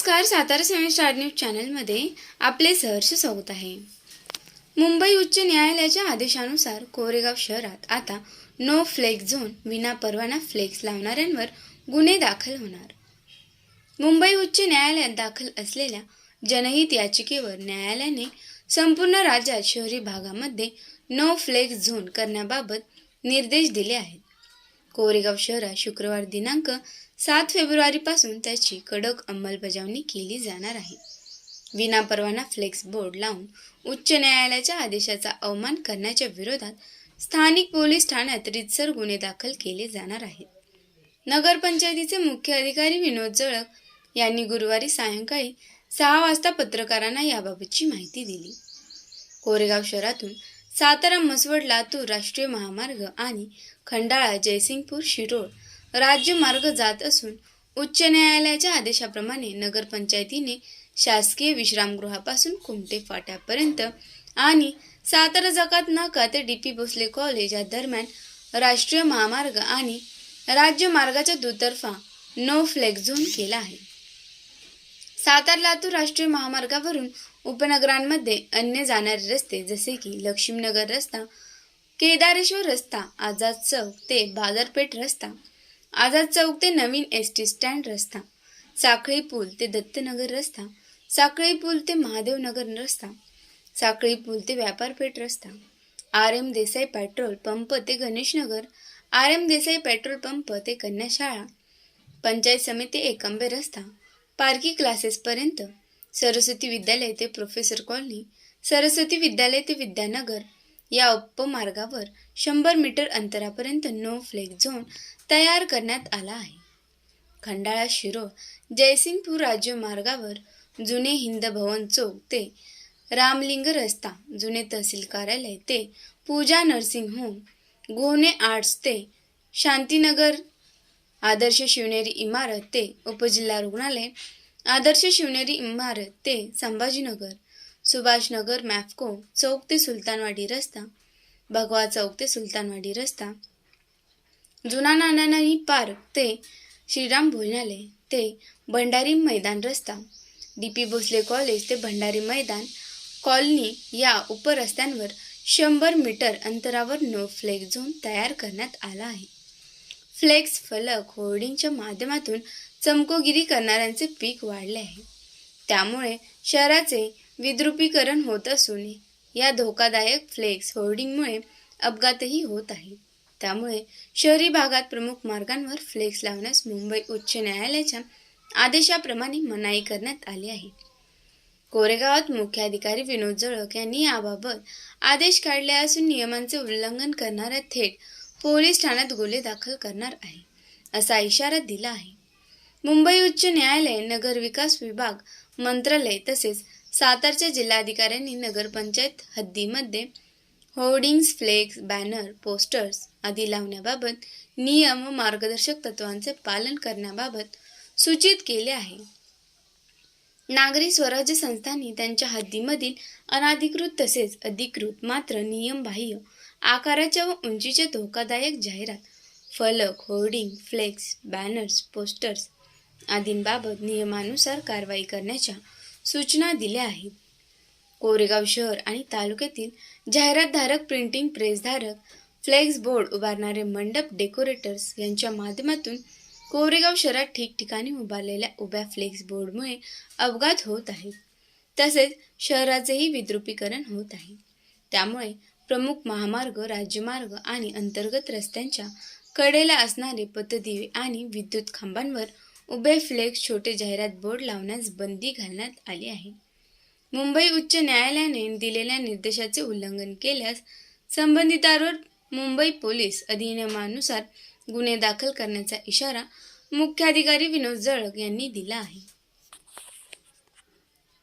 नमस्कार सातारा सेवन star news चॅनलमध्ये आपले सहर्ष स्वागत आहे. मुंबई उच्च न्यायालयाच्या आदेशानुसार कोरेगाव शहरात आता नो फ्लेक्स झोन विना परवाना फ्लेक्स लावणाऱ्यांवर गुन्हे दाखल होणार. मुंबई उच्च न्यायालयात दाखल असलेल्या जनहित याचिकेवर न्यायालयाने संपूर्ण राज्यात शहरी भागामध्ये नो फ्लेक्स झोन करण्याबाबत निर्देश दिले आहेत. कोरेगाव शहरात शुक्रवार दिनांक सात फेब्रुवारीपासून त्याची कडक अंमलबजावणी केली जाणार आहे. विनापरवाना फ्लेक्स बोर्ड लावून उच्च न्यायालयाच्या आदेशाचा अवमान करण्याच्या विरोधात स्थानिक पोलीस ठाण्यात रितसर गुन्हे दाखल केले जाणार आहेत. नगरपंचायतीचे मुख्य अधिकारी विनोद जळक यांनी गुरुवारी सायंकाळी सहा वाजता पत्रकारांना याबाबतची माहिती दिली. कोरेगाव शहरातून सातारा मसवड लातूर राष्ट्रीय महामार्ग आणि खंडाळा जयसिंगपूर शिरोळ राज्यमार्ग जात असून उच्च न्यायालयाच्या आदेशाप्रमाणे नगरपंचायतीने शासकीय विश्रामगृहापासून कुमटे फाट्यापर्यंत आणि सातारा जकात नाका ते डी पी भोसले कॉलेज या दरम्यान राष्ट्रीय महामार्ग आणि राज्यमार्गाच्या दुतर्फा नो फ्लेक्स झोन केला आहे. सातारा लातूर राष्ट्रीय महामार्गावरून उपनगरांमध्ये अन्य जाणारे रस्ते जसे की लक्ष्मीनगर रस्ता केदारेश्वर रस्ता आझाद चौक ते बाजारपेठ रस्ता आझाद चौक ते नवीन एस टी स्टँड रस्ता. साखळी पूल ते दत्तनगर रस्ता. साखळी पूल ते महादेवनगर रस्ता. साखळी पूल ते व्यापारपेठ रस्ता. R M Desai petrol pump ते Ganeshnagar. R M Desai petrol pump ते कन्याशाळा. पंचायत समिती एकंबे रस्ता. पारकी क्लासेसपर्यंत सरस्वती विद्यालय ते प्रोफेसर कॉलनी. सरस्वती विद्यालय ते विद्यानगर. या उपमार्गावर शंभर मीटर अंतरापर्यंत नो फ्लेक झोन तयार करण्यात आला आहे. खंडाळा शिरो जयसिंगपूर राज्य मार्गावर जुने हिंद भवन चौक ते रामलिंग रस्ता जुने तहसील कार्यालय ते Pooja nursing home Gone arts ते शांतीनगर आदर्श शिवनेरी इमारत ते उपजिल्हा रुग्णालय आदर्श शिवनेरी इमारत ते संभाजीनगर सुभाषनगर मॅफको चौक ते सुलतानवाडी रस्ता भगवा चौक ते सुलतानवाडी रस्ता. जुना नानानाई पार्क ते श्रीराम भोजनालय ते भंडारी मैदान रस्ता. डी पी भोसले कॉलेज ते भंडारी मैदान कॉलनी या उपरस्त्यांवर शंभर मीटर अंतरावर नो फ्लेक झोन तयार करण्यात आला आहे. फ्लेक्स फलक होर्डिंगच्या माध्यमातून चमकोगिरी करणाऱ्यांचे पीक वाढले आहे. त्यामुळे शहराचे विद्रुपीकरण होत असून या धोकादायक फ्लेक्स होर्डिंगमुळे अपघातही होत आहे. त्यामुळे शहरी भागात प्रमुख मार्गांवर फ्लेक्स लावण्यास मुंबई उच्च न्यायालयाच्या आदेशाप्रमाणे मनाई करण्यात आली आहे. कोरेगावात मुख्याधिकारी विनोद जळक यांनी याबाबत आदेश काढले असून नियमांचे उल्लंघन करणाऱ्या थेट पोलीस ठाण्यात गुन्हे दाखल करणार आहे असा इशारा दिला आहे. मुंबई उच्च न्यायालय नगर विकास विभाग मंत्रालय तसेच सातारच्या जिल्हाधिकाऱ्यांनी नगरपंचायत हद्दीमध्ये होर्डिंग्स फ्लेक्स बॅनर पोस्टर्स आदी लावण्याबाबत नियम व मार्गदर्शक तत्वांचे पालन करण्याबाबत सूचित केले आहे. नागरी स्वराज्य संस्थांनी त्यांच्या हद्दीमधील अनाधिकृत तसेच अधिकृत मात्र नियमबाह्य आकाराच्या व उंचीच्या धोकादायक जाहिरात फलक होर्डिंग फ्लेक्स बॅनर्स पोस्टर्स आदींबाबत नियमानुसार कारवाई करण्याच्या सूचना दिल्या आहेत. कोरेगाव शहर आणि तालुक्यातील जाहिरातधारक प्रिंटिंग प्रेसधारक फ्लेक्स बोर्ड उभारणारे मंडप डेकोरेटर्स यांच्या माध्यमातून कोरेगाव शहरात ठिकठिकाणी उभारलेल्या उभ्या फ्लेक्स बोर्डमुळे अपघात होत आहेत. तसेच शहराचेही विद्रुपीकरण होत आहे. त्यामुळे प्रमुख महामार्ग राज्यमार्ग आणि अंतर्गत रस्त्यांच्या कडेला असणारे पथदिवे आणि विद्युत खांबांवर उबे फ्लेक्स छोटे जाहिरात बोर्ड लावण्यास बंदी घालण्यात आली आहे. मुंबई उच्च न्यायालयाने दिलेल्या निर्देशाचे उल्लंघन केल्यास संबंधितांवर मुंबई पोलीस अधिनियमानुसार गुन्हे दाखल करण्याचा इशारा मुख्याधिकारी विनोद जळक यांनी दिला आहे.